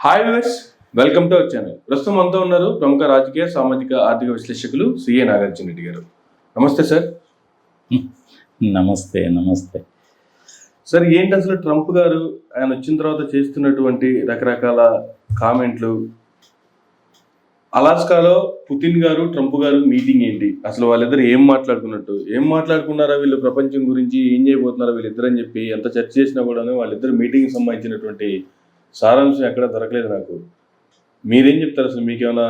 Hi viewers welcome to our channel ప్రస్తుతం మనతో ఉన్నారు ప్రముఖ రాజకీయ సామాజిక ఆర్థిక విశ్లేషకులు సిఏ నాగార్జున రెడ్డి గారు. నమస్తే సార్ నమస్తే నమస్తే. సార్ ఏంటి అసలు ట్రంప్ గారు? ఆయన వచ్చిన తర్వాత చేస్తున్నటువంటి రకరకాల కామెంట్లు. అలాస్కాలో Putin garu Trump garu meeting ఏంటి? అసలు వాళ్ళిద్దరు ఏం మాట్లాడుకున్నట్టు? ఏం మాట్లాడుకున్నారా వీళ్ళు ప్రపంచం గురించి? ఏం చేయబోతున్నారా వీళ్ళిద్దరు అని చెప్పి ఎంత చర్చ చేసినా కూడా వాళ్ళిద్దరు మీటింగ్ సంబంధించినటువంటి సారాంశం ఎక్కడ దొరకలేదు నాకు. మీరేం చెప్తారు అసలు మీకేమైనా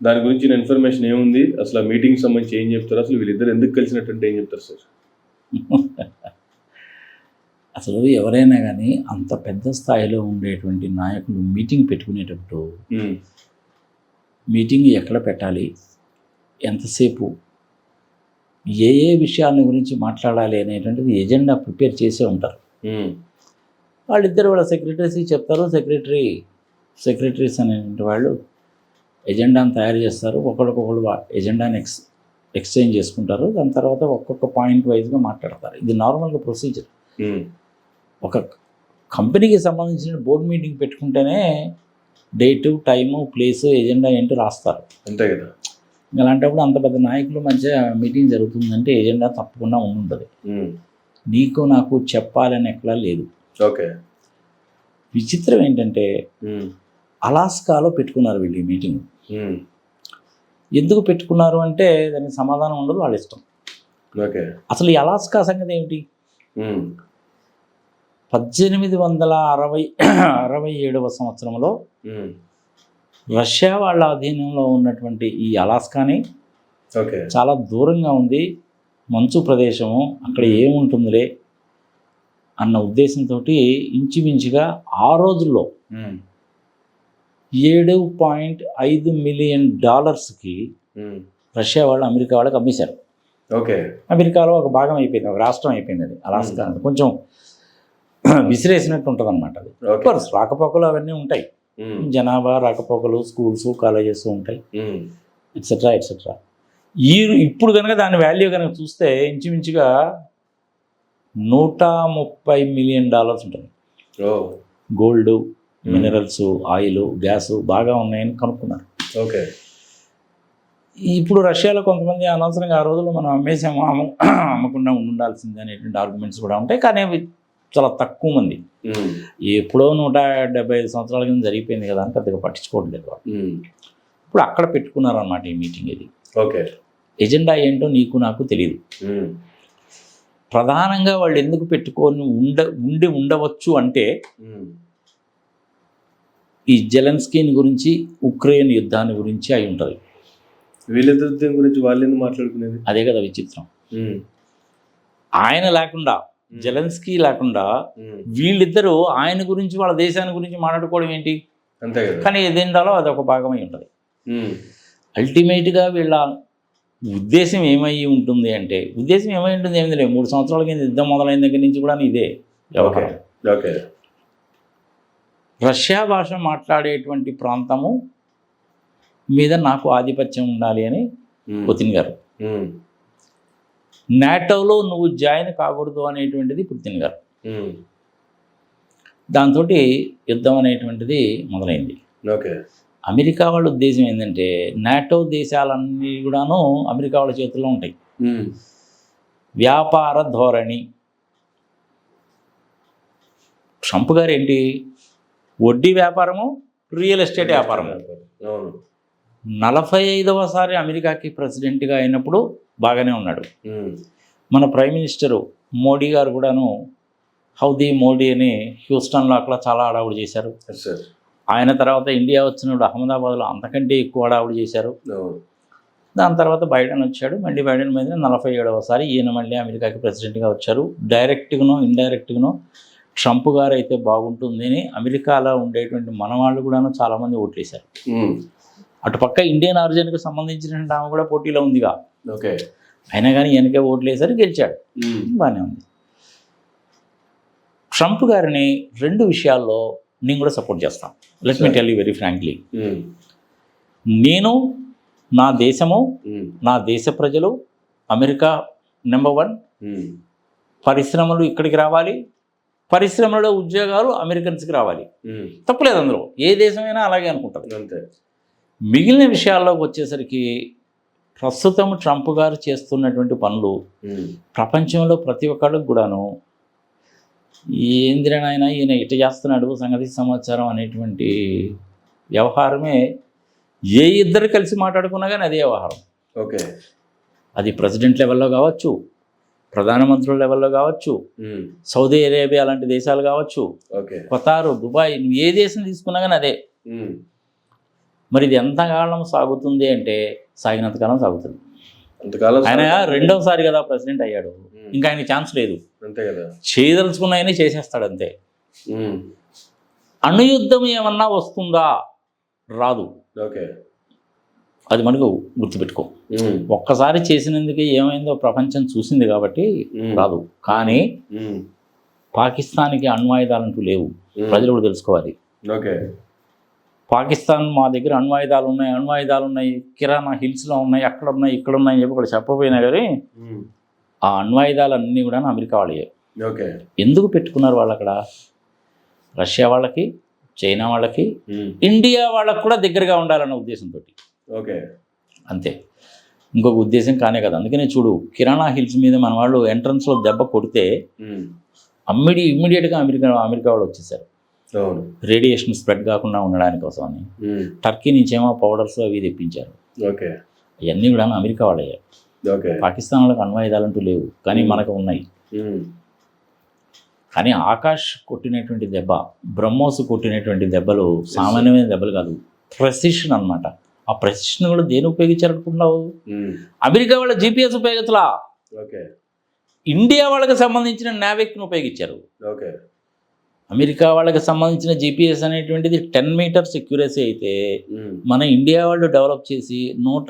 దాని గురించిన ఇన్ఫర్మేషన్ ఏముంది? అసలు ఆ మీటింగ్ సంబంధించి ఏం చెప్తారు? అసలు వీళ్ళిద్దరు ఎందుకు కలిసినట్టు ఏం చెప్తారు సార్? అసలు ఎవరైనా కానీ అంత పెద్ద స్థాయిలో ఉండేటువంటి నాయకులు మీటింగ్ పెట్టుకునేటప్పుడు మీటింగ్ ఎక్కడ పెట్టాలి? ఎంతసేపు? ఏ ఏ విషయాల గురించి మాట్లాడాలి అనేటువంటిది ఎజెండా ప్రిపేర్ చేసే ఉంటారు. వాళ్ళిద్దరు వాళ్ళ సెక్రటరీస్కి చెప్తారు. సెక్రటరీ సెక్రటరీస్ అనేటువంటి వాళ్ళు ఎజెండాను తయారు చేస్తారు. ఒకరికొకరు ఎజెండాని ఎక్స్ ఎక్స్చేంజ్ చేసుకుంటారు. దాని తర్వాత ఒక్కొక్క పాయింట్ వైజ్గా మాట్లాడతారు. ఇది నార్మల్గా ప్రొసీజర్. ఒక కంపెనీకి సంబంధించిన బోర్డు మీటింగ్ పెట్టుకుంటేనే డేటు టైము ప్లేసు ఎజెండా ఏంటో రాస్తారు. అంతే కదా. ఇంకా అలాంటప్పుడు అంత పెద్ద నాయకులు మధ్య మీటింగ్ జరుగుతుందంటే ఎజెండా తప్పకుండా ఉండుంటుంది. నీకు నాకు చెప్పాలని ఎక్కడా లేదు. ఓకే. విచిత్రం ఏంటంటే అలాస్కాలో పెట్టుకున్నారు వీళ్ళు ఈ మీటింగ్. ఎందుకు పెట్టుకున్నారు అంటే దానికి సమాధానం ఉండదు వాళ్ళ ఇష్టం. ఓకే. అసలు ఈ అలాస్కా సంగతి ఏమిటి? పద్దెనిమిది వందల అరవై అరవై ఏడవ సంవత్సరంలో రష్యా వాళ్ళ అధీనంలో ఉన్నటువంటి ఈ అలాస్కాని ఓకే. చాలా దూరంగా ఉంది మంచు ప్రదేశము అక్కడ ఏముంటుందిలే? అన్న ఉద్దేశంతో ఇంచుమించుగా ఆ రోజుల్లో ఏడు పాయింట్ ఐదు మిలియన్ డాలర్స్కి రష్యా వాళ్ళు అమెరికా వాళ్ళకి అమ్మేశారు. ఓకే. అమెరికాలో ఒక భాగం అయిపోయింది ఒక రాష్ట్రం అయిపోయింది అది అలాస్కా. కొంచెం విసిరేసినట్టు ఉంటుంది అనమాట అది. కోర్స్ రాకపోకలు అవన్నీ ఉంటాయి. జనాభా రాకపోకలు స్కూల్స్ కాలేజెస్ ఉంటాయి. ఎట్సెట్రా ఎట్సెట్రా ఈ ఇప్పుడు కనుక దాని వాల్యూ కనుక చూస్తే ఇంచుమించుగా నూట ముప్పై మిలియన్ డాలర్స్ ఉంటుంది. గోల్డ్ మినరల్స్ ఆయిల్ గ్యాస్ బాగా ఉన్నాయని కనుక్కున్నారు. ఓకే. ఇప్పుడు రష్యాలో కొంతమంది అనవసరంగా ఆ రోజుల్లో మనం అమ్మేసాము అమ్మ అమ్మకుండా ఉండాల్సిందే అనేటువంటి ఆర్గ్యుమెంట్స్ కూడా ఉంటాయి కానీ అవి చాలా తక్కువ మంది. ఎప్పుడో నూట డెబ్బై ఐదు సంవత్సరాల కింద జరిగిపోయింది కదా అని పెద్దగా పట్టించుకోవట్లేదు వాళ్ళు. ఇప్పుడు అక్కడ పెట్టుకున్నారు అన్నమాట ఈ మీటింగ్ ఇది. ఓకే. ఎజెండా ఏంటో నీకు నాకు తెలియదు ప్రధానంగా వాళ్ళు ఎందుకు పెట్టుకొని ఉండ ఉండి ఉండవచ్చు అంటే ఈ జెలెన్స్కీని గురించి ఉక్రెయిన్ యుద్ధాన్ని గురించి అయి ఉంటుంది. వీళ్ళిద్దరి గురించి వాళ్ళు ఎందుకు మాట్లాడుకునేది? అదే కదా విచిత్రం. ఆయన లేకుండా జెలెన్స్కీ లేకుండా వీళ్ళిద్దరూ ఆయన గురించి వాళ్ళ దేశాన్ని గురించి మాట్లాడుకోవడం ఏంటి? అంతే కానీ ఎజెండాలో అదొక భాగమై ఉంటుంది. అల్టిమేట్గా వీళ్ళ ఉద్దేశం ఏమై ఉంటుంది అంటే ఉద్దేశం ఏమై ఉంటుంది ఏమిటి లేదు మూడు సంవత్సరాల కింద యుద్ధం మొదలైన దగ్గర నుంచి కూడా ఇదే ఓకే వ్యవహారం. ఓకే రష్యా భాష మాట్లాడేటువంటి ప్రాంతము మీద నాకు ఆధిపత్యం ఉండాలి అని పుతిన్ గారు. నాటోలో నువ్వు జాయిన్ కాకూడదు అనేటువంటిది పుతిన్ గారు. దాంతో యుద్ధం అనేటువంటిది మొదలైంది. ఓకే. అమెరికా వాళ్ళ ఉద్దేశం ఏంటంటే నాటో దేశాలన్నీ కూడాను అమెరికా వాళ్ళ చేతుల్లో ఉంటాయి. వ్యాపార ధోరణి. ట్రంప్ గారు ఏంటి? వడ్డీ వ్యాపారము రియల్ ఎస్టేట్ వ్యాపారము. నలభై ఐదవసారి అమెరికాకి ప్రెసిడెంట్గా అయినప్పుడు బాగానే ఉన్నాడు. మన ప్రైమ్ మినిస్టరు మోడీ గారు కూడాను హౌదీ మోడీ అని హ్యూస్టన్లో అక్కడ చాలా హడావుడి చేశారు. ఆయన తర్వాత ఇండియా వచ్చినప్పుడు అహ్మదాబాద్లో అంతకంటే ఎక్కువ హడావుడి చేశారు. దాని తర్వాత బైడెన్ వచ్చాడు. మళ్ళీ బైడెన్ మీద నలభై ఏడవసారి ఈయన మళ్ళీ అమెరికాకి ప్రెసిడెంట్గా వచ్చారు. డైరెక్ట్గానో ఇండైరెక్ట్గానో ట్రంప్ గారు అయితే బాగుంటుంది అని అమెరికాలో ఉండేటువంటి మనవాళ్ళు కూడాను చాలామంది ఓట్లేశారు. అటుపక్క ఇండియన్ ఆరిజిన్కి సంబంధించినటువంటి ఆమె కూడా పోటీలో ఉందిగా. ఓకే. అయినా కానీ వెనకే ఓట్లేశారు గెలిచాడు. బాగానే ఉంది. ట్రంప్ గారిని రెండు విషయాల్లో నేను కూడా సపోర్ట్ చేస్తాను. Let me tell you very frankly నేను నా దేశము ఉమ్, నా దేశ ప్రజలు అమెరికా నెంబర్ వన్ ఉమ్, పరిశ్రమలు ఇక్కడికి రావాలి. పరిశ్రమలో ఉద్యోగాలు అమెరికన్స్కి రావాలి. ఉమ్. తప్పులేదు అందులో. ఏ దేశమైనా అలాగే అనుకుంటుంది. అంతే. మిగిలిన విషయాల్లోకి వచ్చేసరికి ప్రస్తుతం ట్రంప్ గారు చేస్తున్నటువంటి పనులు. ప్రపంచంలో ప్రతి ఒక్కళ్ళకి కూడాను ఏందిరనైనా ఈయన ఇట చేస్తున్నాడు సంగతి సమాచారం అనేటువంటి వ్యవహారమే ఏ ఇద్దరు కలిసి మాట్లాడుకున్నా కానీ అదే వ్యవహారం. ఓకే. అది ప్రెసిడెంట్ లెవెల్లో కావచ్చు ప్రధానమంత్రుల లెవెల్లో కావచ్చు. సౌదీ అరేబియా లాంటి దేశాలు కావచ్చు ఓకే. ఖతారు దుబాయ్ నువ్వు ఏ దేశం తీసుకున్నా కానీ అదే. మరి ఇది ఎంతకాలం సాగుతుంది అంటే సాగినంతకాలం సాగుతుంది. ఆయన రెండవసారి కదా ప్రెసిడెంట్ అయ్యాడు. ఇంకా ఆయన ఛాన్స్ లేదు అంతే కదా చేయదలుచుకున్నాయని చేసేస్తాడు అంతే. అణుయుద్ధం ఏమన్నా వస్తుందా రాదు ఓకే అది మనకు గుర్తుపెట్టుకో. ఒక్కసారి చేసినందుకే ఏమైందో ప్రపంచం చూసింది కాబట్టి. రాదు కానీ. పాకిస్తాన్కి అణ్వాయుధాలంటూ లేవు. ప్రజలు కూడా తెలుసుకోవాలి ఓకే పాకిస్తాన్ మా దగ్గర అణ్వాయుధాలు ఉన్నాయి అణ్వాయుధాలు ఉన్నాయి కిరాణా హిల్స్లో ఉన్నాయి అక్కడ ఉన్నాయి ఇక్కడ ఉన్నాయి చెప్పి కూడా చెప్పపోయినా కానీ. ఆ అణ్వాయుధాలన్నీ కూడా అమెరికా వాళ్ళే ఓకే. ఎందుకు పెట్టుకున్నారు వాళ్ళు అక్కడ? రష్యా వాళ్ళకి చైనా వాళ్ళకి. ఇండియా వాళ్ళకు కూడా దగ్గరగా ఉండాలన్న ఉద్దేశంతో ఓకే. అంతే. ఇంకొక ఉద్దేశం కానే కదా. అందుకనే చూడు కిరాణా హిల్స్ మీద మన వాళ్ళు ఎంట్రన్స్లో దెబ్బ కొడితే. అమ్మిడి ఇమ్మీడియట్గా అమెరికా అమెరికా వాళ్ళు వచ్చేసారు. రేడియేషన్ స్ప్రెడ్ కాకుండా ఉండడానికి కోసం అని. ఉమ్. టర్కీ నుంచేమో పౌడర్స్ అవి తెప్పించారు. ఓకే. అవన్నీ కూడా అమెరికా వాళ్ళే ఓకే. పాకిస్తాన్ వాళ్ళకి అణ్వాయుధాలంటూ లేవు కానీ మనకు ఉన్నాయి. కానీ ఆకాష్ కొట్టినటువంటి దెబ్బ బ్రహ్మోస్ కొట్టినటువంటి దెబ్బలు సామాన్యమైన దెబ్బలు కాదు ప్రెసిషన్ అన్నమాట. ఆ ప్రెసిషన్ కూడా దేని ఉపయోగించారు అనుకుంటున్నావు ఉమ్. అమెరికా వాళ్ళ జీపీఎస్ ఉపయోగించలా? ఓకే. ఇండియా వాళ్ళకి సంబంధించిన నావిక్ను ఉపయోగించారు. ఓకే. అమెరికా వాళ్ళకి సంబంధించిన జీపీఎస్ అనేటువంటిది టెన్ మీటర్స్ ఎక్యురసీ అయితే. మన ఇండియా వాళ్ళు డెవలప్ చేసి నూట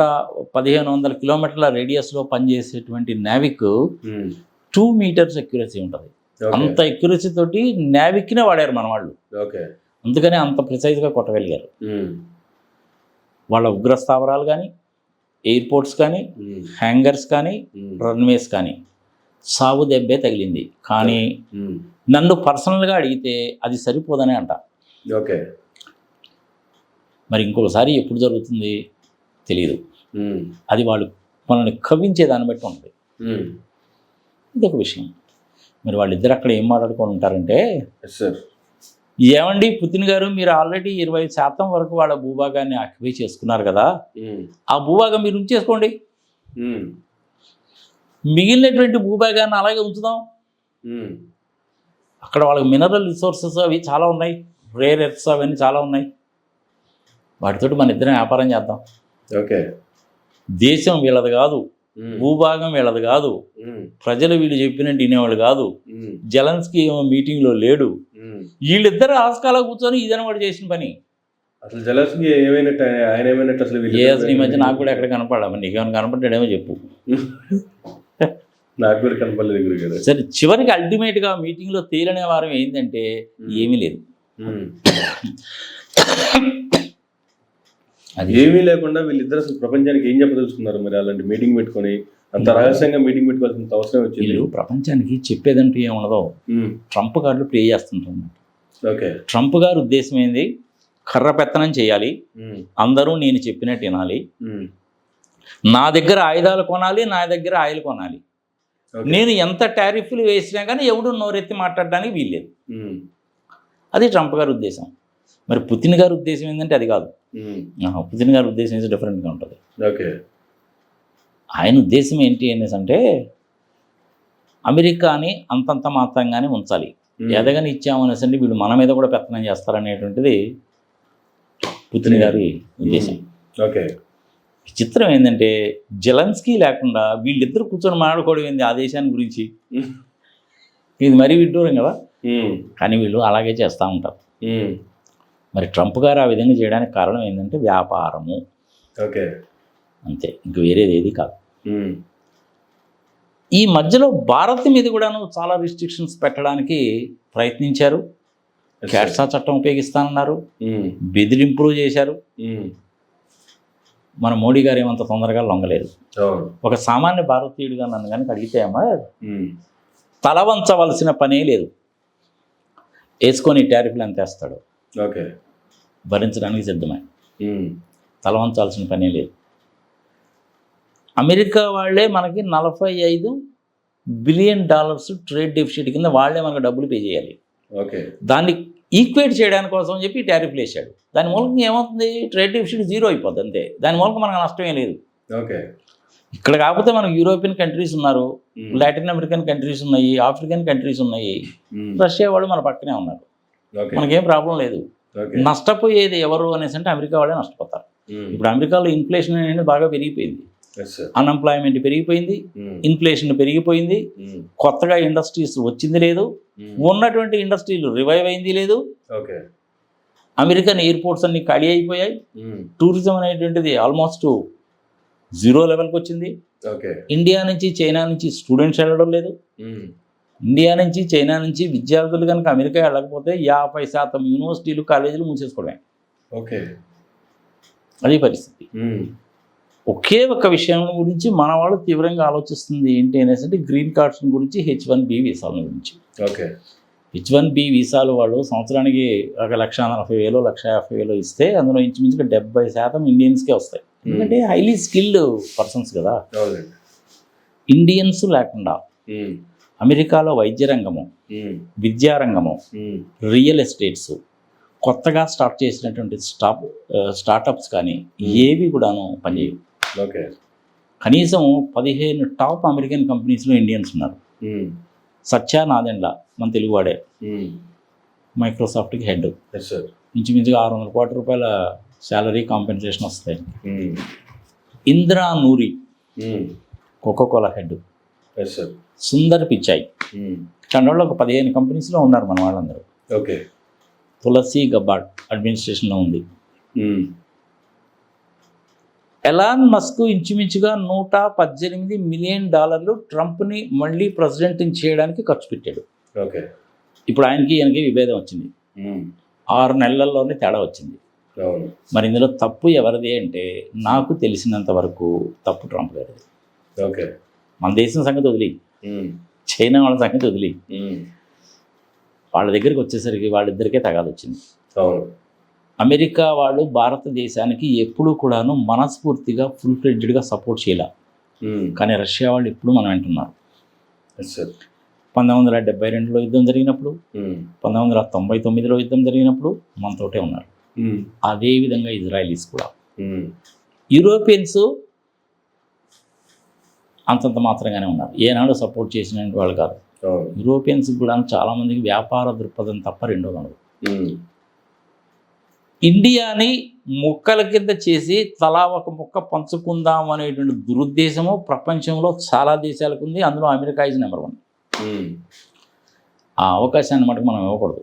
పదిహేను వందల కిలోమీటర్ల రేడియస్లో పనిచేసేటువంటి నావిక్. టూ మీటర్స్ ఎక్యురసీ ఉంటుంది అంత ఎక్యురసీ తోటి నావిక్నే వాడారు మన వాళ్ళు ఓకే అందుకని అంత ప్రిసైజ్గా కొట్టగలిగారు. వాళ్ళ ఉగ్ర స్థావరాలు కానీ ఎయిర్పోర్ట్స్ కానీ. హ్యాంగర్స్ కానీ. రన్వేస్ కానీ సాగు దెబ్బే తగిలింది కానీ. నన్ను పర్సనల్గా అడిగితే అది సరిపోదనే అంట ఓకే మరి ఇంకొకసారి ఎప్పుడు జరుగుతుంది తెలియదు. అది వాళ్ళు మనల్ని కవ్వించే దాన్ని బట్టి ఉంటుంది ఉమ్. ఇది ఒక విషయం మరి వాళ్ళిద్దరు అక్కడ ఏం మాట్లాడుకొని ఉంటారంటే సార్ ఏమండి పుతిన్ గారు మీరు ఆల్రెడీ ఇరవై శాతం వరకు వాళ్ళ భూభాగాన్ని ఆక్యుపై చేసుకున్నారు కదా. ఆ భూభాగం మీరు ఉంచేసుకోండి. మిగిలినటువంటి భూభాగాన్ని అలాగే ఉంచుదాం. అక్కడ వాళ్ళకి మినరల్ రిసోర్సెస్ అవి చాలా ఉన్నాయి. రేర్ ఎర్త్స్ అవన్నీ చాలా ఉన్నాయి. వాటితోటి మన ఇద్దరం వ్యాపారం చేద్దాం. ఓకే. దేశం వీళ్ళది కాదు. భూభాగం వీళ్ళది కాదు. ప్రజలు వీళ్ళు చెప్పినట్టు వినేవాళ్ళు కాదు. జలన్స్కి ఏమో మీటింగ్లో లేడు. వీళ్ళిద్దరు ఆస్కాలో కూర్చొని ఇదని వాడు చేసిన పని. అసలు జలస్కి ఏమైనట్టు ఆయన- ఏమైనట్టు అసలు ఏ అసలు ఈ మధ్య నాకు కూడా ఎక్కడ కనపడా మరి నీకేమైనా కనపడ్డాడేమో చెప్పు. నాకు కూడా కనపడలేదు గురుగారు సరే చివరికి అల్టిమేట్గా మీటింగ్లో తేలిన వారం ఏంటంటే ఏమీ లేదు. అది ఏమీ లేకుండా వీళ్ళిద్దరు అసలు ప్రపంచానికి ఏం చెప్పదలుచుకున్నారు మరి అలాంటి మీటింగ్ పెట్టుకొని? అంత రహస్యంగా మీటింగ్ పెట్టుకోవాల్సిన అవసరం వచ్చింది? వీళ్ళు ప్రపంచానికి చెప్పేదంటూ ఉమ్. ట్రంప్ గారు ప్లే చేస్తుంటారు ఓకే. ట్రంప్ గారు ఉద్దేశం ఏంది? కర్ర పెత్తనం చేయాలి. అందరూ నేను చెప్పినట్టు వినాలి. నా దగ్గర ఆయుధాలు కొనాలి నా దగ్గర ఆయిల్ కొనాలి. నేను ఎంత టారిఫ్లు వేసినా కానీ ఎవడు నోరెత్తి మాట్లాడడానికి వీల్లేదు. అది ట్రంప్ గారి ఉద్దేశం. మరి పుతిన్ గారి ఉద్దేశం ఏంటంటే అది కాదు. పుతిన్ గారి ఉద్దేశం ఏంటి డిఫరెంట్గా ఉంటుంది. ఓకే. ఆయన ఉద్దేశం ఏంటి అనేసి అంటే అమెరికాని అంతంత మాత్రంగానే ఉంచాలి. ఎదగని ఇచ్చామనేసి అంటే వీళ్ళు మన మీద కూడా పెత్తనం చేస్తారనేటువంటిది పుతిన్ గారి ఉద్దేశం. ఓకే. చిత్రం ఏంటంటే జలన్స్కీ లేకుండా వీళ్ళిద్దరు కూర్చొని మాట్లాడుకోవడం ఏంది ఆ దేశాన్ని గురించి. ఇది మరీ విడ్డూరం కదా. కానీ వీళ్ళు అలాగే చేస్తూ ఉంటారు. మరి ట్రంప్ గారు ఆ విధంగా చేయడానికి కారణం ఏంటంటే వ్యాపారము ఓకే అంతే ఇంక వేరేది ఏది కాదు. ఈ మధ్యలో భారత్ మీద కూడాను చాలా రిస్ట్రిక్షన్స్ పెట్టడానికి ప్రయత్నించారు క్యాట్సా చట్టం ఉపయోగిస్తానన్నారు. బెదిరింపులు చేశారు. మన మోడీ గారు ఏమంత తొందరగా లొంగలేదు. ఒక సామాన్య భారతీయుడిగా నన్ను కనుక అడిగితే అమ్మా. తల వంచవలసిన పనే లేదు. వేసుకొని టారిఫ్లు ఎంత వేస్తాడు. ఓకే. భరించడానికి సిద్ధమే. తల వంచాల్సిన పని లేదు. అమెరికా వాళ్ళే మనకి నలభై ఐదు బిలియన్ డాలర్స్ ట్రేడ్ డెఫిసిట్ కింద వాళ్ళే మనకు డబ్బులు పే చేయాలి. ఓకే. దాన్ని ఈక్వేట్ చేయడానికి కోసం అని చెప్పి టారిఫ్లు వేసాడు దాని మూలంగా ఏమవుతుంది? ట్రేడ్ డెఫిసిట్ జీరో అయిపోద్ది అంతే. దాని మూలంగా మనకు నష్టమే లేదు. ఓకే. ఇక్కడ కాకపోతే మనకు యూరోపియన్ కంట్రీస్ ఉన్నారు. లాటిన్ అమెరికన్ కంట్రీస్ ఉన్నాయి ఆఫ్రికన్ కంట్రీస్ ఉన్నాయి. రష్యా వాళ్ళు మన పక్కనే ఉన్నారు. మనకేం ప్రాబ్లం లేదు. నష్టపోయేది ఎవరు అనేసి అంటే అమెరికా వాళ్ళే నష్టపోతారు. ఇప్పుడు అమెరికాలో ఇన్ఫ్లేషన్ అనేది బాగా పెరిగిపోయింది. అన్ఎంప్లాయ్మెంట్ పెరిగిపోయింది. ఇన్ఫ్లేషన్ పెరిగిపోయింది ఉమ్. కొత్తగా ఇండస్ట్రీస్ వచ్చింది లేదు ఉమ్. ఉన్నటువంటి ఇండస్ట్రీలు రివైవ్ అయింది లేదు ఓకే అమెరికన్ ఎయిర్పోర్ట్స్ అన్ని ఖాళీ అయిపోయాయి. టూరిజం అనేటువంటిది ఆల్మోస్ట్ జీరో లెవెల్కి వచ్చింది ఇండియా నుంచి చైనా నుంచి స్టూడెంట్స్ వెళ్ళడం లేదు. ఇండియా నుంచి చైనా నుంచి విద్యార్థులు కనుక అమెరికా వెళ్ళకపోతే యాభై శాతం యూనివర్సిటీలు కాలేజీలు మూసేసుకోవడమే ఓకే అది పరిస్థితి. ఒకే ఒక విషయం గురించి మన వాళ్ళు తీవ్రంగా ఆలోచిస్తుంది ఏంటి అనేసి అంటే గ్రీన్ కార్డ్స్ గురించి హెచ్ వన్ బి వీసాల గురించి. ఓకే. హెచ్ వన్ బి వీసాలు వాళ్ళు సంవత్సరానికి ఒక లక్ష నలభై వేలు లక్ష యాభై వేలు ఇస్తే అందులో ఇంచుమించుగా డెబ్బై శాతం ఇండియన్స్కే వస్తాయి. ఎందుకంటే హైలీ స్కిల్డ్ పర్సన్స్ కదా. ఇండియన్స్ లేకుండా. అమెరికాలో వైద్య రంగము. విద్యారంగము. రియల్ ఎస్టేట్స్ కొత్తగా స్టార్ట్ చేసినటువంటి స్టాప్ స్టార్టప్స్ కానీ ఏవి కూడాను పనిచేయవు. ఓకే కనీసం పదిహేను టాప్ అమెరికన్ కంపెనీస్లో ఇండియన్స్ ఉన్నారు. సత్యా నాదెండ్ల మన తెలుగువాడే. మైక్రోసాఫ్ట్కి హెడ్ ఇంచుమించుగా ఆరు వందల కోట్ల రూపాయల శాలరీ కాంపెన్సేషన్ వస్తాయి. Indra Nooyi. Coca Cola head Sundar ఉమ్. చండోళ్ళు ఒక పదిహేను కంపెనీస్లో ఉన్నారు మన వాళ్ళందరూ ఓకే తులసి గబ్బాడ్ అడ్మినిస్ట్రేషన్లో ఉంది. ఎలాన్ మస్క్ ఇంచుమించుగా నూట పద్దెనిమిది మిలియన్ డాలర్లు ట్రంప్ని మళ్ళీ ప్రెసిడెంట్ని చేయడానికి ఖర్చు పెట్టాడు. ఓకే. ఇప్పుడు ఆయనకి ఈయనకి విభేదం వచ్చింది. ఆరు నెలల్లోనే తేడా వచ్చింది. మరి ఇందులో తప్పు ఎవరిది అంటే నాకు తెలిసినంత వరకు తప్పు ట్రంప్ గారిది. ఓకే. మన దేశం సంగతి వదిలి. చైనా వాళ్ళ సంగతి వదిలి. వాళ్ళ దగ్గరికి వచ్చేసరికి వాళ్ళిద్దరికే తగాదు వచ్చింది అవును. అమెరికా వాళ్ళు భారతదేశానికి ఎప్పుడూ కూడాను మనస్ఫూర్తిగా ఫుల్ ఫ్లెడ్జ్డ్గా సపోర్ట్ చేయలే. కానీ రష్యా వాళ్ళు ఇప్పుడు మనం వింటున్నారు పంతొమ్మిది వందల డెబ్బై రెండులో యుద్ధం జరిగినప్పుడు ఉమ్. పంతొమ్మిది వందల తొంభై తొమ్మిదిలో యుద్ధం జరిగినప్పుడు మనతోటే ఉన్నారు ఉమ్. అదేవిధంగా ఇజ్రాయలీస్ కూడా ఉమ్. యూరోపియన్స్ అంతంత మాత్రంగానే ఉన్నారు ఏనాడు సపోర్ట్ చేసిన వాళ్ళు కాదు యూరోపియన్స్ కూడా చాలామందికి వ్యాపార దృక్పథం తప్ప ఉండదు ఉమ్. ఇండియాని ముక్కల కింద చేసి తలా ఒక ముక్క పంచుకుందాం అనేటువంటి దురుద్దేశము ప్రపంచంలో చాలా దేశాలకు ఉంది అందులో అమెరికా ఇస్ నెంబర్ వన్. ఆ అవకాశాన్ని మటుకు మనం ఇవ్వకూడదు.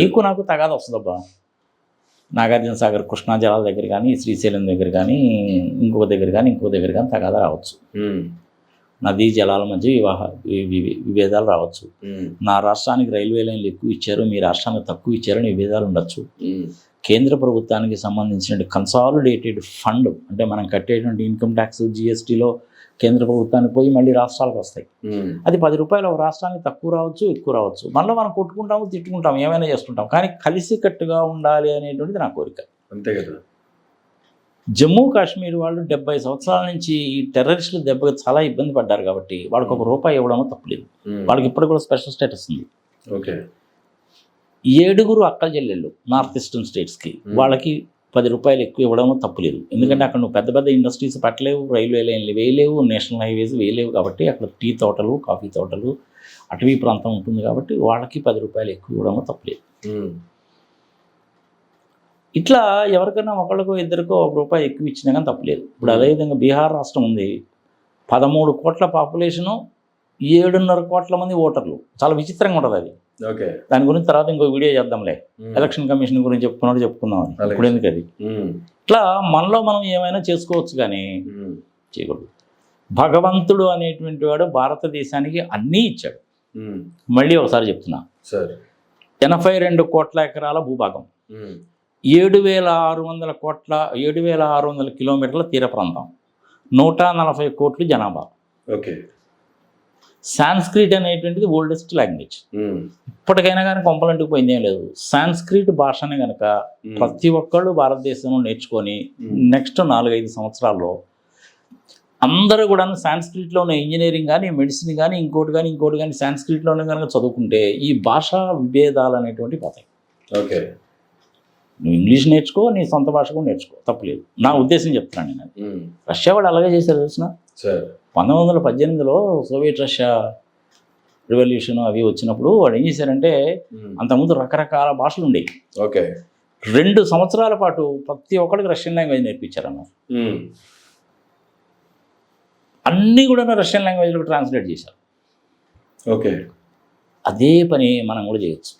నీకు నాకు తగాద వస్తుందబ్బా నాగార్జున సాగర్ కృష్ణా జలాల దగ్గర కానీ శ్రీశైలం దగ్గర కానీ ఇంకొక దగ్గర కానీ ఇంకొక దగ్గర కానీ తగాద రావచ్చు. నదీ జలాల మధ్య వివాహ విభేదాలు రావచ్చు. నా రాష్ట్రానికి రైల్వే లైన్లు ఎక్కువ ఇచ్చారు మీ రాష్ట్రానికి తక్కువ ఇచ్చారని విభేదాలు ఉండొచ్చు. కేంద్ర ప్రభుత్వానికి సంబంధించిన కన్సాలిడేటెడ్ ఫండ్ అంటే మనం కట్టేటువంటి ఇన్కమ్ ట్యాక్స్ జిఎస్టీలో కేంద్ర ప్రభుత్వానికి పోయి మళ్ళీ రాష్ట్రాలకు వస్తాయి. అది పది రూపాయలు ఒక రాష్ట్రానికి తక్కువ రావచ్చు ఎక్కువ రావచ్చు. మళ్ళీ మనం కొట్టుకుంటాము తిట్టుకుంటాం ఏమైనా చేసుకుంటాం కానీ కలిసికట్టుగా ఉండాలి అనేటువంటిది నా కోరిక. అంతే కదా. జమ్మూ కాశ్మీర్ వాళ్ళు డెబ్బై సంవత్సరాల నుంచి ఈ టెర్రరిస్టుల దెబ్బకి చాలా ఇబ్బంది పడ్డారు కాబట్టి వాళ్ళకి ఒక రూపాయి ఇవ్వడమో తప్పలేదు. వాళ్ళకి ఇప్పుడు కూడా స్పెషల్ స్టేటస్ ఉంది. ఓకే. ఏడుగురు అక్కల చెల్లెళ్ళు నార్త్ ఈస్టర్న్ స్టేట్స్కి వాళ్ళకి పది రూపాయలు ఎక్కువ ఇవ్వడమో తప్పులేదు. ఎందుకంటే అక్కడ నువ్వు పెద్ద పెద్ద ఇండస్ట్రీస్ పెట్టలేవు రైల్వే లైన్లు వేయలేవు నేషనల్ హైవేస్ వేయలేవు కాబట్టి అక్కడ టీ తోటలు కాఫీ తోటలు అటవీ ప్రాంతం ఉంటుంది కాబట్టి వాళ్ళకి పది రూపాయలు ఎక్కువ ఇవ్వడమో తప్పులేదు. ఇట్లా ఎవరికైనా ఒకళ్ళకో ఇద్దరికో ఒక రూపాయి ఎక్కువ ఇచ్చినా కానీ తప్పలేదు. ఇప్పుడు అదేవిధంగా బీహార్ రాష్ట్రం ఉంది. పదమూడు కోట్ల పాపులేషను ఏడున్నర కోట్ల మంది ఓటర్లు. చాలా విచిత్రంగా ఉంటుంది అది. ఓకే దాని గురించి తర్వాత ఇంకో వీడియో చేద్దాంలే. ఎలక్షన్ కమిషన్ గురించి చెప్పుకున్నాడు చెప్పుకుందాం అని. ఇప్పుడు ఎందుకు అది. ఇట్లా మనలో మనం ఏమైనా చేసుకోవచ్చు కానీ. చేయకూడదు భగవంతుడు అనేటువంటి వాడు భారతదేశానికి అన్నీ ఇచ్చాడు. మళ్ళీ ఒకసారి చెప్తున్నా ఎనభై రెండు కోట్ల ఎకరాల భూభాగం. ఏడు వేల ఆరు వందల కోట్ల ఏడు వేల ఆరు వందల కిలోమీటర్ల తీర ప్రాంతం నూట నలభై కోట్లు జనాభా ఓకే సాంస్క్రిట్ అనేటువంటిది ఓల్డెస్ట్ లాంగ్వేజ్ ఉమ్, ఇప్పటికైనా కానీ కొంపలంటికి పోయింది ఏం లేదు. సాంస్క్రిట్ భాషని కనుక ఉమ్, ప్రతి ఒక్కళ్ళు భారతదేశంలో నేర్చుకొని ఉమ్, నెక్స్ట్ నాలుగైదు సంవత్సరాల్లో అందరూ కూడా సాంస్క్రిట్లోనే ఇంజనీరింగ్ కానీ మెడిసిన్ కానీ ఇంకోటి కానీ ఇంకోటి కానీ సాంస్క్రిట్లోనే కనుక చదువుకుంటే ఈ భాషా విభేదాలు అనేటువంటి పోతాయి. ఓకే నువ్వు ఇంగ్లీష్ నేర్చుకో నీ సొంత భాష కూడా నేర్చుకో. తప్పలేదు. నా ఉద్దేశం చెప్తున్నాను నేను. రష్యా వాళ్ళు అలాగే చేశారు తెలిసిన? సార్ పంతొమ్మిది వందల పద్దెనిమిదిలో సోవియట్ రష్యా రివల్యూషన్ అవి వచ్చినప్పుడు వాడు ఏం చేశారంటే అంతకుముందు రకరకాల భాషలు ఉండేవి. ఓకే. రెండు సంవత్సరాల పాటు ప్రతి ఒక్కడికి రష్యన్ లాంగ్వేజ్ నేర్పించారు అన్న అన్నీ కూడా రష్యన్ లాంగ్వేజ్లో ట్రాన్స్లేట్ చేశారు. ఓకే. అదే పని మనం కూడా చేయొచ్చు.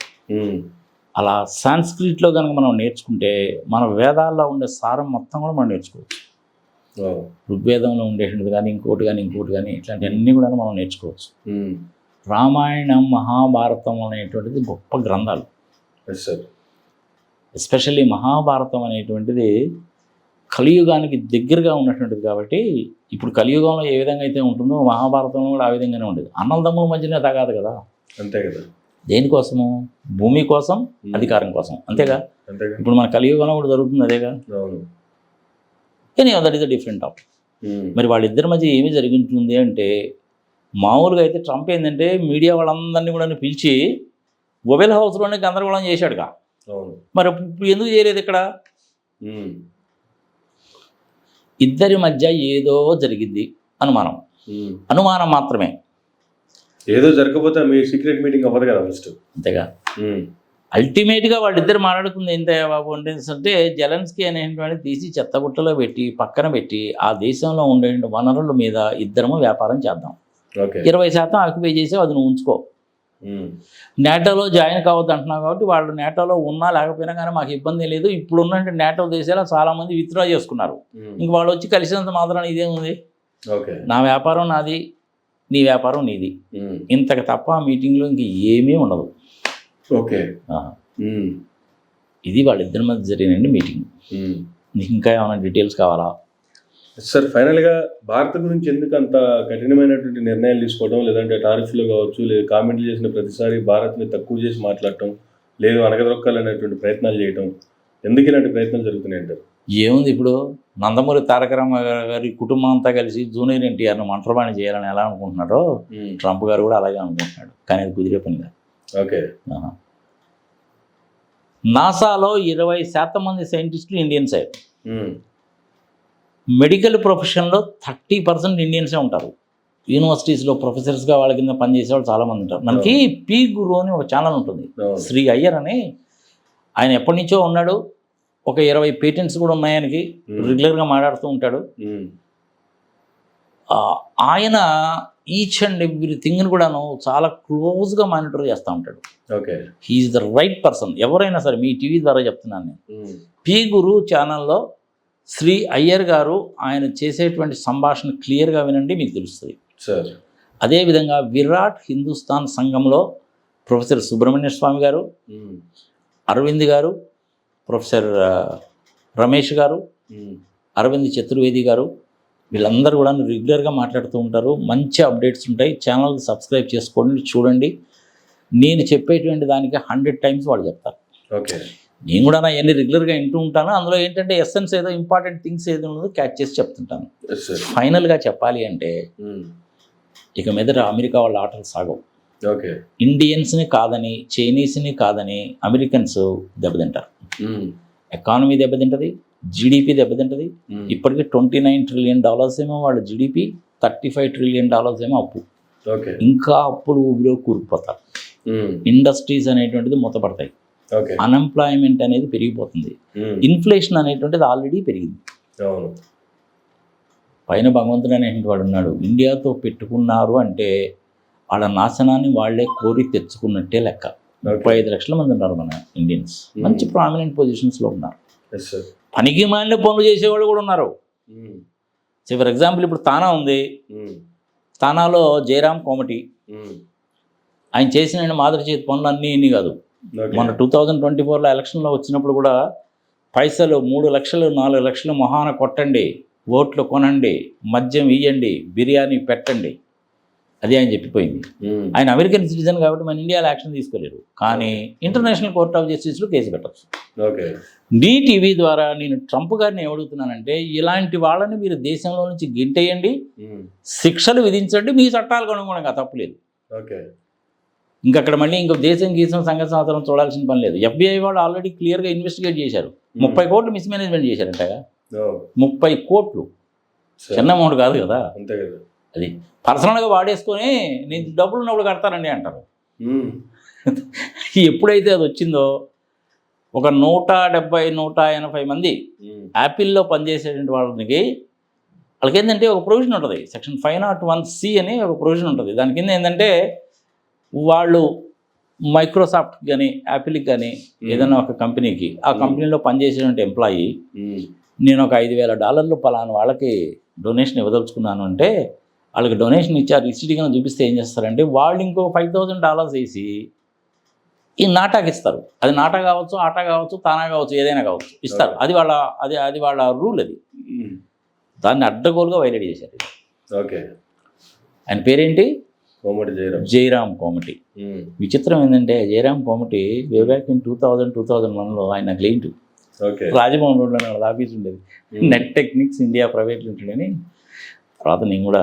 అలా సాంస్క్రిట్లో కనుక మనం నేర్చుకుంటే మన వేదాల్లో ఉండే సారం మొత్తం కూడా మనం నేర్చుకోవచ్చు. ఋగ్వేదంలో ఉండేటువంటిది కానీ ఇంకోటి కానీ ఇంకోటి కానీ ఇట్లాంటివన్నీ కూడా మనం నేర్చుకోవచ్చు. రామాయణం మహాభారతం అనేటువంటిది గొప్ప గ్రంథాలు. ఎస్పెషల్లీ మహాభారతం అనేటువంటిది కలియుగానికి దగ్గరగా ఉన్నటువంటిది కాబట్టి ఇప్పుడు కలియుగంలో ఏ విధంగా అయితే ఉంటుందో మహాభారతంలో కూడా ఆ విధంగానే ఉండేది. అన్నదమ్ముల మధ్యనే తగాదు కదా అంతే కదా. దేనికోసము? భూమి కోసం అధికారం కోసం. అంతేగా? ఇప్పుడు మన కలియుగంలో కూడా జరుగుతుంది అదేగా? కానీ that is a different topic మరి వాళ్ళిద్దరి మధ్య ఏమి జరుగుతుంది అంటే మామూలుగా అయితే ట్రంప్ ఏంటంటే మీడియా వాళ్ళందరినీ కూడా పిలిచి ఒవెల్ హౌస్లోనే గందరగోళం చేశాడుగా. మరి ఎందుకు చేయలేదు ఇక్కడ? ఉమ్, ఇద్దరి మధ్య ఏదో జరిగింది అనుమానం. ఉమ్. అనుమానం మాత్రమే. ఏదో జరగకపోతే మీ సీక్రెట్ మీటింగ్ అవ్వదు కదా ఫస్ట్ అంతేగా. అల్టిమేట్గా వాళ్ళిద్దరు మాట్లాడుకుంది ఏంటయ్యా బాబు అంటే అంటే జలన్స్కీ అనేటువంటి తీసి చెత్తబుట్టలో పెట్టి పక్కన పెట్టి ఆ దేశంలో ఉండే వనరుల మీద ఇద్దరము వ్యాపారం చేద్దాం. ఇరవై శాతం ఆక్యుపై చేసి అది నువ్వు ఉంచుకో. నేటోలో జాయిన్ కావద్దు అంటున్నావు కాబట్టి వాళ్ళు నేటోలో ఉన్నా లేకపోయినా కానీ మాకు ఇబ్బంది లేదు. ఇప్పుడు ఉన్న నేటో దేశాలు చాలామంది విత్డ్రా చేసుకున్నారు. ఇంక వాళ్ళు వచ్చి కలిసినంత మాత్రాన ఇదేముంది ఓకే. నా వ్యాపారం నాది నీ వ్యాపారం నీది. ఇంతకు తప్ప ఆ మీటింగ్లో ఇంక ఏమీ ఉండదు. ఓకే. ఇది వాళ్ళిద్దరి మధ్య జరిగినండి మీటింగ్. నీకు ఇంకా ఏమైనా డీటెయిల్స్ కావాలా? సార్ ఫైనల్గా భారత్ గురించి ఎందుకు అంత కఠినమైనటువంటి నిర్ణయాలు తీసుకోవడం లేదంటే టారిఫ్లు కావచ్చు లేదా కామెంట్లు చేసిన ప్రతిసారి భారత్ని తక్కువ చేసి మాట్లాడటం లేదు అనగదొక్కాలనేటువంటి ప్రయత్నాలు చేయటం ఎందుకు ఇలాంటి ప్రయత్నాలు జరుగుతున్నాయి అంటారు? ఏముంది ఇప్పుడు? నందమూరి తారక రామారావు గారి కుటుంబం అంతా కలిసి జూనియర్ ఎన్టీఆర్ను మంత్రబాణి చేయాలని ఎలా అనుకుంటున్నాడో ట్రంప్ గారు కూడా అలాగే అనుకుంటున్నాడు. కానీ అది కుదిరే పని కాదు. ఓకే. నాసాలో ఇరవై శాతం మంది సైంటిస్టులు ఇండియన్స్ అయ్యారు మెడికల్ ప్రొఫెషన్లో థర్టీ పర్సెంట్ ఇండియన్సే ఉంటారు. యూనివర్సిటీస్లో ప్రొఫెసర్స్గా వాళ్ళ కింద పనిచేసే వాళ్ళు చాలామంది ఉంటారు. మనకి పీ. గురు అని ఒక ఛానల్ ఉంటుంది. శ్రీ అయ్యర్ అని. ఆయన ఎప్పటి నుంచో ఉన్నాడు. ఒక ఇరవై పేటెంట్స్ కూడా ఉన్నాయి ఆయనకి. రెగ్యులర్గా మాట్లాడుతూ ఉంటాడు. ఆయన ఈచ్ అండ్ ఎవ్రీథింగ్ని కూడాను చాలా క్లోజ్గా మానిటర్ చేస్తూ ఉంటాడు. Okay. He is the right person ఎవరైనా సరే మీ టీవీ ద్వారా చెప్తున్నాను నేను. పి గురు ఛానల్లో శ్రీ అయ్యర్ గారు ఆయన చేసేటువంటి సంభాషణ క్లియర్గా వినండి మీకు తెలుస్తుంది. సార్. అదేవిధంగా విరాట్ హిందుస్థాన్ సంఘంలో ప్రొఫెసర్ సుబ్రహ్మణ్య స్వామి గారు ఉమ్, అరవింద్ గారు ప్రొఫెసర్ రమేష్ గారు ఉమ్, అరవింద్ చతుర్వేది గారు వీళ్ళందరూ కూడా రెగ్యులర్గా మాట్లాడుతూ ఉంటారు. మంచి అప్డేట్స్ ఉంటాయి. ఛానల్ సబ్స్క్రైబ్ చేసుకోండి చూడండి. నేను చెప్పేటువంటి దానికి హండ్రెడ్ టైమ్స్ వాళ్ళు చెప్తారు. ఓకే. నేను కూడా నా ఎన్ని రెగ్యులర్గా వింటూ ఉంటాను. అందులో ఏంటంటే ఎస్సెన్స్ ఏదో ఇంపార్టెంట్ థింగ్స్ ఏదో ఉన్నదో క్యాచ్ చేసి చెప్తుంటాను. ఫైనల్గా చెప్పాలి అంటే ఉమ్, ఇక మీదట అమెరికా వాళ్ళ ఆటలు సాగవు. ఓకే. ఇండియన్స్ని కాదని చైనీస్ని కాదని అమెరికన్స్ దెబ్బతింటారు. ఉమ్, ఎకానమీ దెబ్బతింటది జీడిపి దెబ్బతింటది. ఇప్పటికీ ట్వంటీ నైన్ ట్రిలియన్ డాలర్స్ ఏమో వాళ్ళ GDP thirty five trillion dollars ఏమో అప్పు. ఇంకా అప్పులు ఊబిలో కూరుకుపోతారు. ఇండస్ట్రీస్ అనేటువంటిది మూతపడతాయి. అన్ఎంప్లాయ్మెంట్ అనేది పెరిగిపోతుంది. ఇన్ఫ్లేషన్ అనేటువంటిది ఆల్రెడీ పెరిగింది. పైన భగవంతుడు అనేటువంటి వాడు ఉన్నాడు? ఇండియాతో పెట్టుకున్నారు అంటే వాళ్ళ నాశనాన్ని వాళ్ళే కోరి తెచ్చుకున్నట్టే లెక్క. ముప్పై ఐదు లక్షల మంది ఉన్నారు మన ఇండియన్స్ మంచి ప్రామినెంట్ పొజిషన్స్లో ఉన్నారు. పనికి మాలిన పనులు చేసేవాళ్ళు కూడా ఉన్నారు. ఫర్ ఎగ్జాంపుల్ ఇప్పుడు తానా ఉంది. తానాలో జయరాం కోమటి ఆయన చేసిన మాదిరి చేతి పనులు అన్నీ ఇన్ని కాదు. మన టూ థౌజండ్ ట్వంటీ ఫోర్లో ఎలక్షన్లో వచ్చినప్పుడు కూడా పైసలు మూడు లక్షలు నాలుగు లక్షలు మొహాన కొట్టండి ఓట్లు కొనండి మద్యం ఇయ్యండి బిర్యానీ పెట్టండి. అది ఆయన చెప్పిపోయింది. ఆయన అమెరికన్ సిటిజన్ కాబట్టి మన ఇండియాలో యాక్షన్ తీసుకోలేరు. కానీ ఇంటర్నేషనల్ కోర్ట్ ఆఫ్ జస్టిస్లో కేసు పెట్టచ్చు. ఓకే. డి టీవీ ద్వారా నేను ట్రంప్ గారిని ఏమడుగుతున్నానంటే ఇలాంటి వాళ్ళని మీరు దేశంలో నుంచి గింటేయండి. శిక్షలు విధించండి మీ చట్టాలకు అనుగుణంగా తప్పలేదు. ఓకే. ఇంకా అక్కడ మళ్ళీ ఇంకో దేశం గీసం సంఘ సంవత్సరం చూడాల్సిన పని లేదు. ఎఫ్బీఐ వాళ్ళు ఆల్రెడీ క్లియర్గా ఇన్వెస్టిగేట్ చేశారు. ముప్పై కోట్లు మిస్మేనేజ్మెంట్ చేశారంటగా. ముప్పై కోట్లు. చిన్న అమౌంట్ కాదు కదా. అంతే కదా. అది పర్సనల్గా వాడేసుకొని నేను డబ్బులు ఉన్నప్పుడు కడతానండి అంటారు. ఎప్పుడైతే అది వచ్చిందో ఒక నూట డెబ్బై నూట ఎనభై మంది. యాపిల్లో పనిచేసేటువంటి వాళ్ళకి వాళ్ళకి ఏంటంటే ఒక ప్రొవిజన్ ఉంటుంది section five naught one C అని ఒక ప్రొవిజన్ ఉంటుంది దాని కింద ఏంటంటే వాళ్ళు మైక్రోసాఫ్ట్ కానీ యాపిల్కి కానీ ఏదైనా ఒక కంపెనీకి ఆ కంపెనీలో పనిచేసేటువంటి ఎంప్లాయీ. నేను ఒక ఐదు వేల డాలర్లు పలానా వాళ్ళకి డొనేషన్ ఇవ్వదలుచుకున్నాను అంటే వాళ్ళకి డొనేషన్ ఇచ్చారు రిసిట్ కింద చూపిస్తే ఏం చేస్తారంటే వాళ్ళు ఇంకో ఫైవ్ థౌసండ్ డాలర్స్ వేసి ఈ నాటాకి ఇస్తారు. అది నాటా కావచ్చు ఆటా కావచ్చు తానా కావచ్చు ఏదైనా కావచ్చు ఇస్తారు. అది వాళ్ళ అది అది వాళ్ళ రూల్ అది. దాన్ని అడ్డగోలుగా వైలేట్ చేశారు ఓకే. ఆయన పేరేంటి? కోమటి జయరాం జయరామ్ కోమటి. విచిత్రం ఏంటంటే Jayaram Komati way back in two thousand two thousand వన్లో ఆయన క్లయింట్ రాజభవన్ రోడ్లో వాళ్ళ ఆఫీస్ ఉండేది. Net technics India private limited అని. తర్వాత నేను కూడా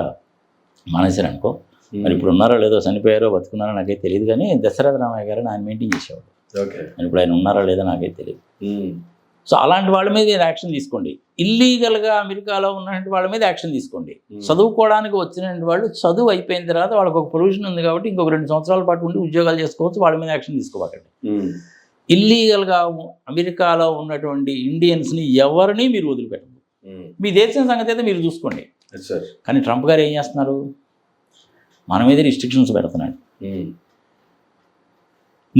మానేశాను అనుకో. మరి ఇప్పుడు ఉన్నారో లేదో చనిపోయారో బతుకున్నారో నాకైతే తెలియదు కానీ దశరథ రామయ్య గారు ఆయన మెయింటైన్ చేసేవాడు. ఇప్పుడు ఆయన ఉన్నారో లేదో నాకైతే తెలియదు. సో అలాంటి వాళ్ళ మీద యాక్షన్ తీసుకోండి. ఇల్లీగల్గా అమెరికాలో ఉన్నటువంటి వాళ్ళ మీద యాక్షన్ తీసుకోండి. చదువుకోవడానికి వచ్చినటువంటి వాళ్ళు చదువు అయిపోయిన తర్వాత వాళ్ళకి ఒక ప్రొవిజన్ ఉంది కాబట్టి ఇంకొక రెండు సంవత్సరాల పాటు ఉండి ఉద్యోగాలు చేసుకోవచ్చు వాళ్ళ మీద యాక్షన్ తీసుకోబాకండి. ఉమ్. ఇల్లీగల్గా అమెరికాలో ఉన్నటువంటి ఇండియన్స్ని ఎవరిని మీరు వదిలిపెట్టండి. మీ దేశం సంగతి అయితే మీరు చూసుకోండి. కానీ ట్రంప్ గారు ఏం చేస్తున్నారు? మన మీద రిస్ట్రిక్షన్స్ పెడుతున్నాడు.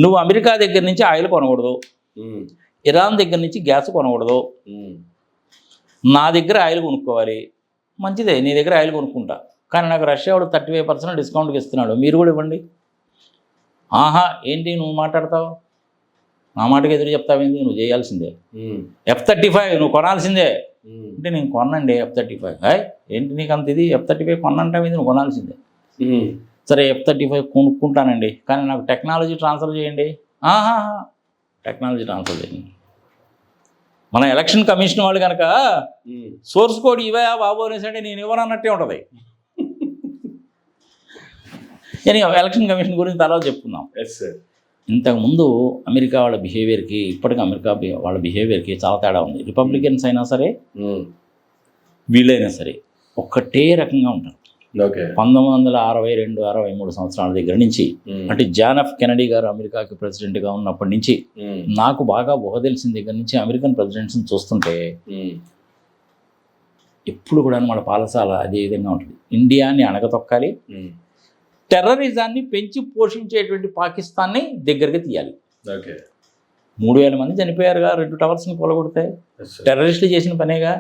నువ్వు అమెరికా దగ్గర నుంచి ఆయిల్ కొనకూడదు. ఇరాన్ దగ్గర నుంచి గ్యాస్ కొనకూడదు. నా దగ్గర ఆయిల్ కొనుక్కోవాలి. మంచిదే నీ దగ్గర ఆయిల్ కొనుక్కుంటా. కానీ నాకు రష్యా వాడు థర్టీ ఫైవ్ పర్సెంట్ డిస్కౌంట్కి ఇస్తున్నాడు. మీరు కూడా ఇవ్వండి. ఆహా ఏంటి నువ్వు మాట్లాడతావు? నా మాటకి ఎదురు చెప్తావేంటి నువ్వు చేయాల్సిందే. ఎఫ్ థర్టీ ఫైవ్ నువ్వు కొనాల్సిందే. అంటే నేను కొనండి ఎఫ్ థర్టీ ఫైవ్ హాయ్ ఏంటి నీకు అంత ఇది? ఎఫ్ థర్టీ ఫైవ్ కొనంటావేంది నువ్వు కొనాల్సిందే. సరే ఎఫ్ థర్టీ ఫైవ్ కొనుక్కుంటానండి. కానీ నాకు టెక్నాలజీ ట్రాన్స్ఫర్ చేయండి. ఆహా టెక్నాలజీ ట్రాన్స్ఫర్ చేయండి. మన ఎలక్షన్ కమిషన్ వాళ్ళు కనుక. సోర్స్ కోడ్ ఇవయా బాబు అనేసి అంటే నేను ఇవ్వనన్నట్టే ఉంటుంది. నేను ఎలక్షన్ కమిషన్ గురించి తర్వాత చెప్పుకుందాం. ఇంతకుముందు అమెరికా వాళ్ళ బిహేవియర్కి ఇప్పటికి అమెరికా వాళ్ళ బిహేవియర్కి చాలా తేడా ఉంది. రిపబ్లికన్స్ అయినా సరే. వీళ్ళైనా సరే ఒక్కటే రకంగా ఉంటారు. పంతొమ్మిది వందల అరవై రెండు అరవై మూడు సంవత్సరాల దగ్గర నుంచి. అంటే జాన్ ఎఫ్ కెనడీ గారు అమెరికాకి ప్రెసిడెంట్గా ఉన్నప్పటి నుంచి. నాకు బాగా ఊహ తెలిసిన దగ్గర నుంచి అమెరికన్ ప్రెసిడెంట్స్ని చూస్తుంటే. ఎప్పుడు కూడా మన పాలసాల అదే విధంగా ఉంటుంది ఇండియాని అణగతొక్కాలి. టెర్రరిజాన్ని పెంచి పోషించేటువంటి పాకిస్తాన్ని దగ్గరికి తీయాలి ఓకే మూడు వేల మంది చనిపోయారుగా రెండు టవర్స్ని కూలగొడితే ఎస్ సార్ టెర్రరిస్టులు చేసిన పనేగా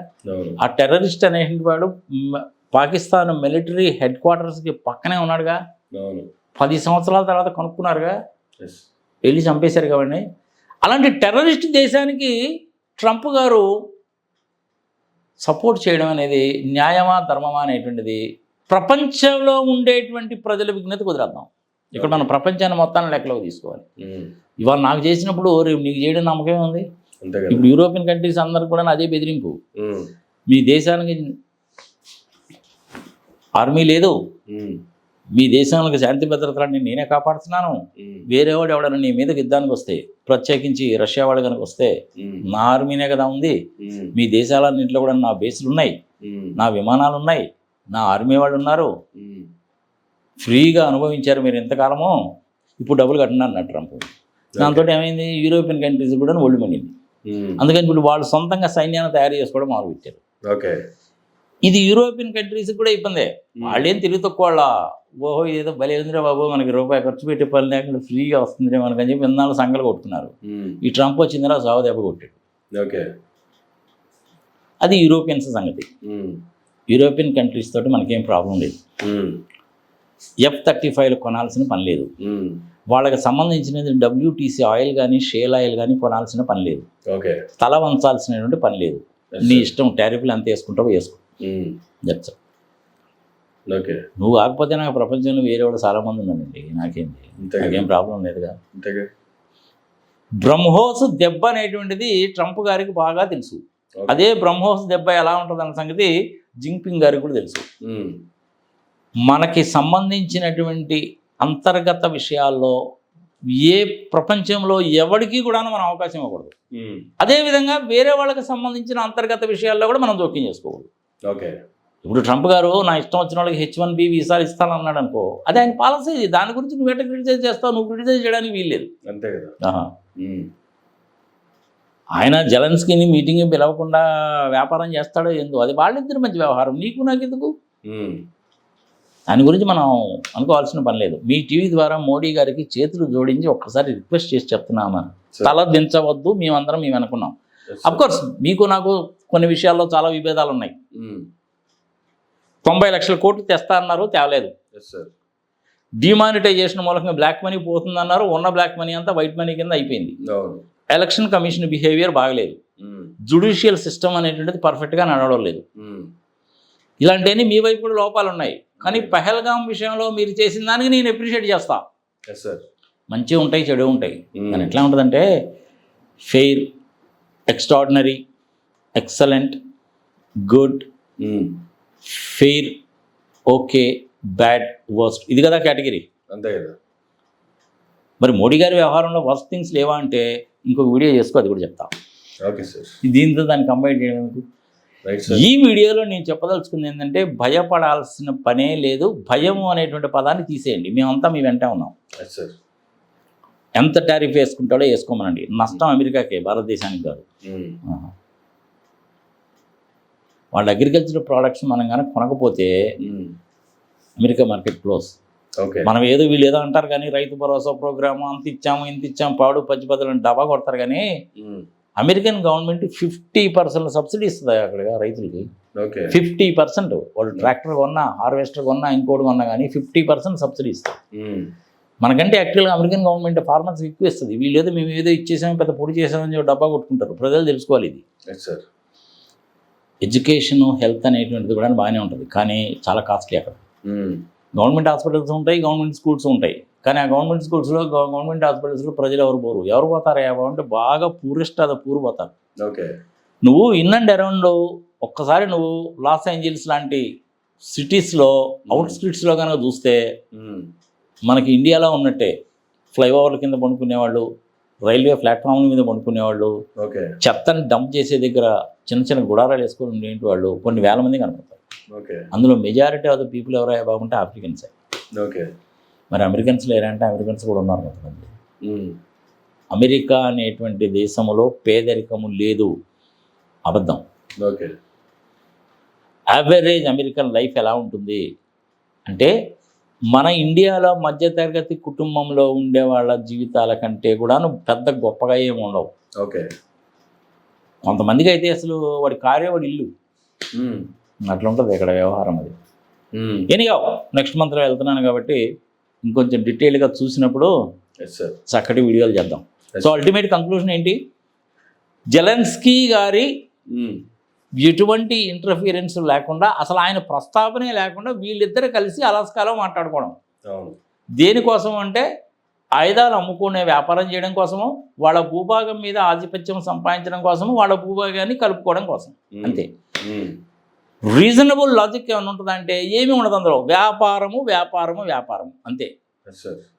ఆ టెర్రరిస్ట్ అనేటువంటి వాడు పాకిస్తాన్ మిలిటరీ హెడ్ క్వార్టర్స్కి పక్కనే ఉన్నాడుగా. పది సంవత్సరాల తర్వాత కనుక్కున్నారుగా. వెళ్ళి చంపేశారు కాబట్టి అలాంటి టెర్రరిస్ట్ దేశానికి ట్రంప్ గారు సపోర్ట్ చేయడం అనేది న్యాయమా ధర్మమా అనేటువంటిది ప్రపంచంలో ఉండేటువంటి ప్రజల విజ్ఞత కుదిరేద్దాం ఇక్కడ మనం ప్రపంచాన్ని మొత్తాన్ని లెక్కలోకి తీసుకోవాలి. ఉమ్. ఇవాళ నాకు చేసినప్పుడు రేపు నీకు చేయడం నమ్మకం ఉంది. ఇప్పుడు యూరోపియన్ కంట్రీస్ అందరికి కూడా అదే బెదిరింపు. ఉమ్. మీ దేశానికి ఆర్మీ లేదు. మీ దేశానికి శాంతి భద్రతలన్నీ నేనే కాపాడుతున్నాను. వేరేవాడు ఎవడన్నా నీ మీద యుద్ధానికి వస్తే ప్రత్యేకించి రష్యా వాడు కనుక వస్తే. నా ఆర్మీనే కదా ఉంది. మీ దేశాలన్నింటిలో కూడా నా బేసులు ఉన్నాయి. నా విమానాలు ఉన్నాయి నా ఆర్మీ వాళ్ళు ఉన్నారు. ఫ్రీగా అనుభవించారు మీరు ఎంతకాలమో ఇప్పుడు డబ్బులు కట్టండి అన్నాడు ట్రంప్ దాంతో ఏమైంది యూరోపియన్ కంట్రీస్ కూడా ఒళ్ళు మండింది. అందుకని ఇప్పుడు వాళ్ళు సొంతంగా సైన్యాన్ని తయారు చేసుకోవడం మొదలుపెట్టారు ఓకే ఇది యూరోపియన్ కంట్రీస్ కూడా ఇబ్బందే వాళ్ళేం తెలివి తక్కువ వాళ్ళ ఓహో ఏదో భలే ఉందిరా బాబు మనకి రూపాయి ఖర్చు పెట్టే పని లేకుండా ఫ్రీగా వస్తుందిరే మనకని చెప్పి ఇన్నాళ్ళు సంఘాలు కొట్టుకున్నారు. ఈ ట్రంప్ వచ్చిందిరా సాగు దెబ్బ కొట్టాడు ఓకే అది యూరోపియన్స్ సంగతి. యూరోపియన్ కంట్రీస్ తోటి మనకేం ప్రాబ్లం లేదు. ఎఫ్ థర్టీ ఫైవ్లు కొనాల్సిన పని లేదు. వాళ్ళకి సంబంధించినది డబ్ల్యూటీసీ ఆయిల్ కానీ షేల్ ఆయిల్ కానీ కొనాల్సిన పని లేదు ఓకే తల వంచాల్సినటువంటి పని లేదు నీ. ఇష్టం టారిఫ్లు ఎంత వేసుకుంటావో వేసుకో. దట్స్ ఓకే నువ్వు కాకపోతే నాకు ప్రపంచంలో వేరే వాళ్ళు చాలా మంది ఉన్నారండి. నాకేంది? నాకేం ప్రాబ్లం లేదుగా. అంతేగా బ్రహ్మోస్ దెబ్బ అనేటువంటిది ట్రంప్ గారికి బాగా తెలుసు. అదే బ్రహ్మోస్ దెబ్బ ఎలా ఉంటుంది అన్న సంగతి జింగ్పింగ్ గారికి కూడా తెలుసు. మనకి సంబంధించినటువంటి అంతర్గత విషయాల్లో ఏ ప్రపంచంలో ఎవరికి కూడా మనం అవకాశం ఇవ్వకూడదు. అదేవిధంగా వేరే వాళ్ళకి సంబంధించిన అంతర్గత విషయాల్లో కూడా మనం జోక్యం చేసుకోకూడదు. ఓకే. ఇప్పుడు ట్రంప్ గారు నా ఇష్టం వచ్చిన వాళ్ళకి హెచ్ వన్ బి వీసాలు ఇస్తాను అన్నాడు అనుకో అది ఆయన పాలసీ దాని గురించి నువ్వు ఎట్లా క్రిటిసైజ్ చేస్తావు? నువ్వు క్రిటిసైజ్ చేయడానికి వీల్లేదు అంతే కదా. ఆయన జలన్స్కిని మీటింగ్ పిలవకుండా వ్యాపారం చేస్తాడో ఏందో అది వాళ్ళిద్దరి మంచి వ్యవహారం. నీకు నాకు ఎందుకు దాని గురించి మనం అనుకోవాల్సిన పని లేదు. మీ టీవీ ద్వారా మోడీ గారికి చేతులు జోడించి ఒక్కసారి రిక్వెస్ట్ చేసి చెప్తున్నామా. తల దించవద్దు మేమందరం మేము అనుకున్నాం Yes, అఫ్ కోర్స్ మీకు నాకు కొన్ని విషయాల్లో చాలా విభేదాలు ఉన్నాయి తొంభై లక్షల కోట్లు తెస్తా అన్నారు తేవలేదు. డిమానిటైజేషన్ మూలకంగా బ్లాక్ మనీ పోతుందన్నారు ఉన్న బ్లాక్ మనీ అంతా వైట్ మనీ కింద అయిపోయింది. ఎలక్షన్ కమిషన్ బిహేవియర్ బాగలేదు. జుడిషియల్ సిస్టమ్ అనేటువంటిది పర్ఫెక్ట్గా నడవడం లేదు. ఇలాంటివన్నీ మీ వైపు కూడా లోపాలు ఉన్నాయి. కానీ పహల్గాం విషయంలో మీరు చేసిన దానికి నేను అప్రిషియేట్ చేస్తా. మంచిగా ఉంటాయి చెడు ఉంటాయి. కానీ ఎట్లా ఉంటుందంటే fair extraordinary excellent good fair okay bad worst. ఇది కదా కేటగిరీ? అంతే కదా. మరి మోడీ గారి వ్యవహారంలో వర్స్ట్ థింగ్స్ లేవా అంటే ఇంకో వీడియో చేసుకో అది కూడా చెప్తా. Okay sir. దీంతో దాన్ని కంబైన్ చేయడం ఈ వీడియోలో నేను చెప్పదలుచుకుంది ఏంటంటే భయపడాల్సిన పనే లేదు భయము అనేటువంటి పదాన్ని తీసేయండి. మేమంతా మీ వెంట ఉన్నాం. ఎంత టారిఫ్ వేసుకుంటాడో వేసుకోమనండి. నష్టం అమెరికాకే భారతదేశానికి కాదు. వాళ్ళ అగ్రికల్చర్ ప్రోడక్ట్స్ మనం కనుక కొనకపోతే అమెరికా మార్కెట్ క్లోజ్ ఓకే. మనం ఏదో వీళ్ళు ఏదో అంటారు కానీ రైతు భరోసా ప్రోగ్రాము అంత ఇచ్చాము ఇంత ఇచ్చాము పాడు పచ్చి పదులు డబ్బా కొడతారు కానీ American government fifty percent subsidy ఇస్తుంది అక్కడ రైతులకి? ఫిఫ్టీ పర్సెంట్ వాళ్ళు ట్రాక్టర్ కొన్నా హార్వెస్టర్ కొన్నా ఇంకోటి కొన్నా కానీ ఫిఫ్టీ పర్సెంట్ సబ్సిడీ ఇస్తారు. ఉమ్, మనకంటే యాక్చువల్గా అమెరికన్ గవర్నమెంట్ ఫార్మర్స్ ఎక్కువ ఇస్తుంది. వీళ్ళు ఏదో మేము ఏదో ఇచ్చేసాము పెద్ద పొడి చేసామని డబ్బా కొట్టుకుంటారు. ప్రజలు తెలుసుకోవాలి ఇది. సార్ ఎడ్యుకేషన్ హెల్త్ అనేటువంటిది కూడా బాగానే ఉంటుంది. కానీ చాలా కాస్ట్లీ అక్కడ. గవర్నమెంట్ హాస్పిటల్స్ ఉంటాయి గవర్నమెంట్ స్కూల్స్ ఉంటాయి. కానీ ఆ గవర్నమెంట్ స్కూల్స్లో గవర్నమెంట్ హాస్పిటల్స్లో ప్రజలు ఎవరు పోరు? ఎవరు పోతారు? అంటే బాగా పూరెస్ట్ అది పూరు పోతారు. ఓకే. నువ్వు ఇన్ అండ్ అరౌండ్ ఒక్కసారి నువ్వు లాస్ ఏంజల్స్ లాంటి సిటీస్లో అవుట్స్క్రిట్స్లో కనుక చూస్తే మనకి ఇండియాలో ఉన్నట్టే ఫ్లైఓవర్ల కింద పండుకునేవాళ్ళు రైల్వే ప్లాట్ఫామ్ల మీద పండుకునేవాళ్ళు. ఓకే. చెత్తని డంప్ చేసే దగ్గర చిన్న చిన్న గుడారాలు వేసుకొని ఉండేటి వాళ్ళు? కొన్ని వేల మంది కనపడతారు. ఓకే. అందులో మెజారిటీ ఆఫ్ ద పీపుల్ ఎవరైనా బాగుంటే ఆఫ్రికన్సే ఓకే. మరి అమెరికన్స్ లేరంటే అమెరికన్స్ కూడా ఉన్నారు కొంతమంది. అమెరికా అనేటువంటి దేశంలో పేదరికము లేదు. అబద్ధం. ఓకే. యావరేజ్ అమెరికన్ లైఫ్ ఎలా ఉంటుంది? అంటే మన ఇండియాలో మధ్యతరగతి కుటుంబంలో ఉండే వాళ్ళ జీవితాల కంటే కూడా పెద్ద గొప్పగా ఏమి ఉండవు. ఓకే. కొంతమందికి అయితే అసలు వాడి కార్య వాడి ఇల్లు. అట్లా ఉంటుంది ఇక్కడ వ్యవహారం అది. ఎనీగా నెక్స్ట్ మంత్లో వెళ్తున్నాను కాబట్టి ఇంకొంచెం డీటెయిల్గా చూసినప్పుడు చక్కటి వీడియోలు చేద్దాం. సో అల్టిమేట్ కంక్లూజన్ ఏంటి? జెలెన్స్కీ గారి ఎటువంటి ఇంటర్ఫియరెన్స్ లేకుండా అసలు ఆయన ప్రస్తావనే లేకుండా వీళ్ళిద్దరు కలిసి అలాస్కాలో మాట్లాడుకోవడం. దేనికోసం అంటే ఆయుధాలు అమ్ముకునే వ్యాపారం చేయడం కోసము వాళ్ళ భూభాగం మీద ఆధిపత్యం సంపాదించడం కోసము వాళ్ళ భూభాగాన్ని కలుపుకోవడం కోసం. అంతే. రీజనబుల్ లాజిక్ ఏమైనా ఉంటుందంటే ఏమీ ఉండదు అందులో. వ్యాపారము వ్యాపారము వ్యాపారం అంతే.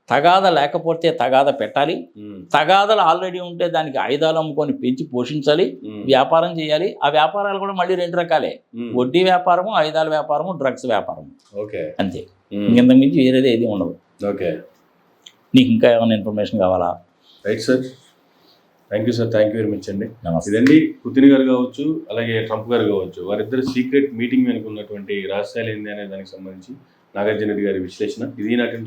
తగాద లేకపోతే తగాద పెట్టాలి. ఉమ్, తగాదలు ఆల్రెడీ ఉంటే దానికి ఆయుధాలు అమ్ముకొని పెంచి పోషించాలి ఉమ్, వ్యాపారం చేయాలి. ఆ వ్యాపారాలు కూడా మళ్ళీ రెండు రకాలే. ఉమ్, వడ్డీ వ్యాపారము ఆయుధాల వ్యాపారము డ్రగ్స్ వ్యాపారం ఓకే అంతే. ఇంతకు మించి వేరేది ఏది ఉండదు. ఓకే నీకు ఇంకా ఏమైనా ఇన్ఫర్మేషన్ కావాలా? Right sir thank you sir thank you very much అండి. నమస్తే. ఇదండి పుతిన్ గారు కావచ్చు అలాగే ట్రంప్ గారు కావచ్చు వారిద్దరు సీక్రెట్ మీటింగ్ వెనుక ఉన్నటువంటి రహస్యాలు ఏంది అనే దానికి సంబంధించి నాగార్జున రెడ్డి గారి విశ్లేషణ. ఇది నాటి